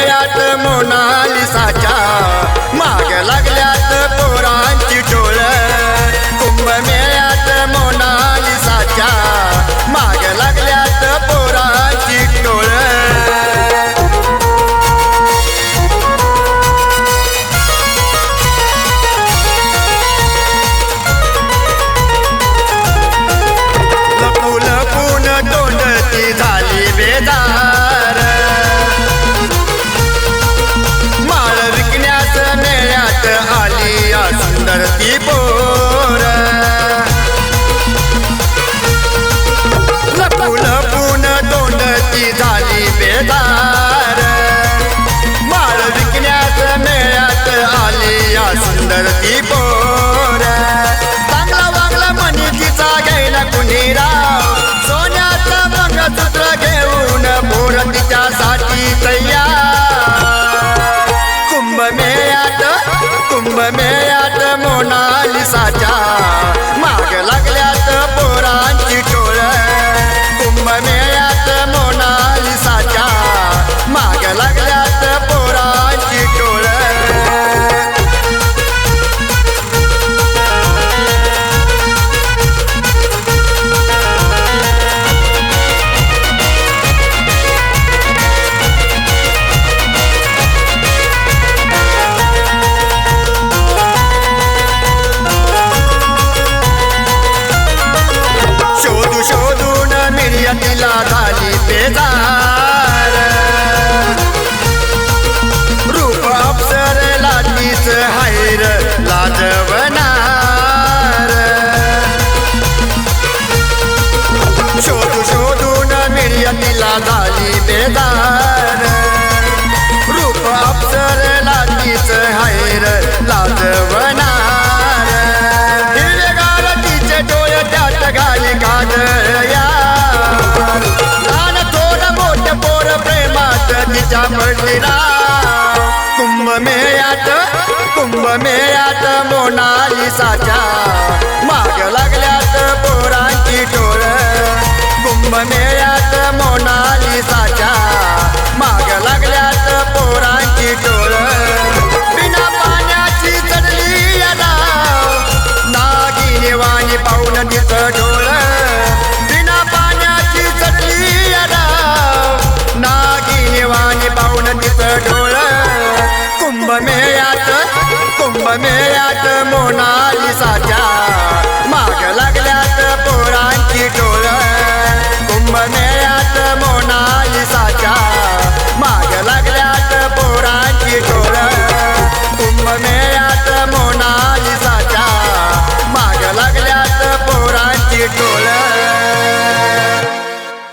मंडळात मोनालिसाच्या 别打 तिळदार रूप अप्सर लातीच हैर लाजवणार. हिरगार तिचे डोळ त्यात घाली घालया लहान थोर मोठ पोर प्रेमात तिच्या पडलेला कुंभमेळ्यात कुंभमेळ्यात साचा मोनालिसा